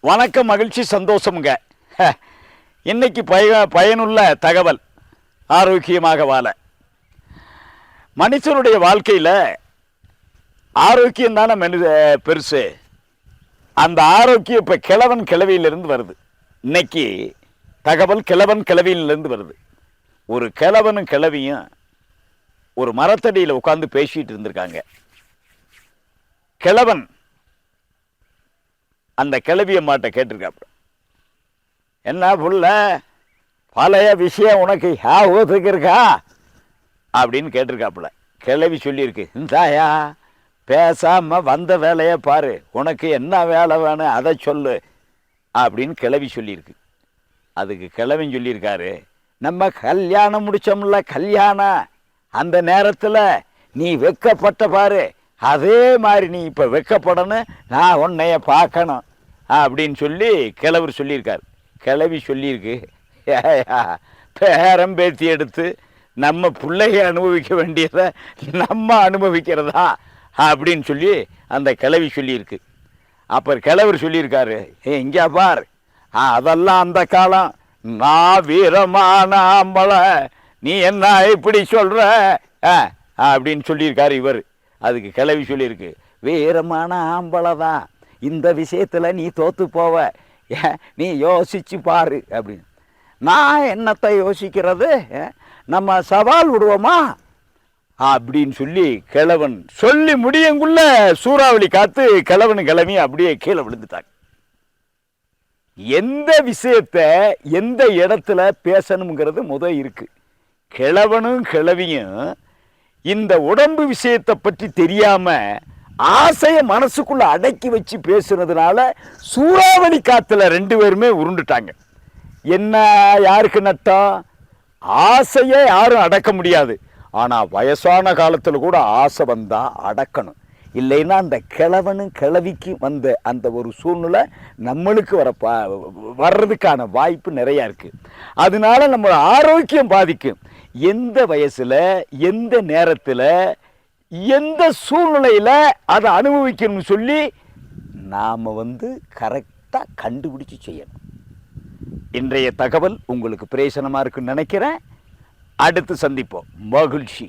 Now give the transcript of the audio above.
வணக்கம் மகிழ்ச்சி சந்தோஷமுங்க. இன்னைக்கு பய பயனுள்ள தகவல். ஆரோக்கியமாக வாழ. மனுஷனுடைய வாழ்க்கையில் ஆரோக்கியம் தானே மனித பெருசு. அந்த ஆரோக்கியம் இப்போ கிழவன் கிழவியிலிருந்து வருது. இன்னைக்கு தகவல் கிழவன் கிழவியிலிருந்து வருது. ஒரு கிழவனும் கிழவியும் ஒரு மரத்தடியில் உட்காந்து பேசிட்டு இருந்திருக்காங்க. கிழவன் அந்த கிளவிய மாட்டை கேட்டிருக்காப்புல. என்ன புள்ள பழைய விஷயம் உனக்கு ஞாபகத்துக்கு இருக்கா அப்படின்னு கேட்டிருக்காப்புல. கிளவி சொல்லியிருக்கு இந்தாயா பேசாமல் வந்த வேலையை பாரு உனக்கு என்ன வேலை வேணும் அதை சொல்லு அப்படின்னு கிளவி சொல்லியிருக்கு. அதுக்கு கிளவின்னு சொல்லியிருக்காரு நம்ம கல்யாணம் முடிச்சோம்ல கல்யாணம். அந்த நேரத்தில் நீ வெக்கப்பட்ட பாரு அதே மாதிரி நீ இப்போ வெக்கப்படணும் நான் உன்னைய பார்க்கணும். அப்படின்னு சொல்லி கிழவர் சொல்லியிருக்காரு. கிழவி சொல்லியிருக்கு. பேரம் பேத்தி எடுத்து நம்ம பிள்ளைய அனுபவிக்க வேண்டியதை நம்ம அனுபவிக்கிறதா அப்படின்னு சொல்லி அந்த கிழவி சொல்லியிருக்கு. அப்புறம் கிழவர் சொல்லியிருக்காரு ஏ இங்கே பார். ஆ, அதெல்லாம் அந்த காலம். நான் வீரமான ஆம்பளை. நீ என்ன இப்படி சொல்கிற ஆ, அப்படின்னு சொல்லியிருக்காரு இவர். அதுக்கு கிழவி சொல்லியிருக்கு வீரமான ஆம்பளை தான். இந்த விஷயத்தில் நீ தோத்து போவ. நீ யோசிச்சு பாரு அப்படின்னு. நான் என்னத்தை யோசிக்கிறது? நம்ம சவால் விடுவோமா? அப்படின்னு சொல்லி கிழவன் சொல்லி முடியங்குள்ள சூறாவளி காத்து கிழவன் கிளம்பி அப்படியே கீழே விழுந்துட்டாங்க. எந்த விஷயத்த எந்த இடத்துல பேசணுங்கிறது முத இருக்கு. கிழவனும் கிழவியும் இந்த உடம்பு விஷயத்தை பற்றி தெரியாமல் ஆசையை மனசுக்குள்ள அடக்கி வச்சு பேசுனதுனால சூறாவளி காத்துல ரெண்டு பேருமே உருண்டுட்டாங்க. என்ன யாருக்கு நட்டம்? ஆசையை யாரும் அடக்க முடியாது. ஆனா வயசான காலத்துல கூட ஆசை வந்தா அடக்கணும். இல்லைன்னா அந்த கிழவனும் கிழவிக்கு வந்த அந்த ஒரு சூழ்நிலை நம்மளுக்கு வர வர்றதுக்கான வாய்ப்பு நிறையா இருக்குது அதனால நம்ம ஆரோக்கியம் பாதிக்கும். எந்த வயசில் எந்த நேரத்தில் எந்த சூழ்நிலையில் அதை அனுபவிக்கணும்னு சொல்லி நாம் வந்து கரெக்டாக கண்டுபிடிச்சு செய்யணும். இன்றைய தகவல் உங்களுக்கு பிரேசனமாக இருக்குன்னு நினைக்கிறேன். அடுத்து சந்திப்போம். மகிழ்ச்சி.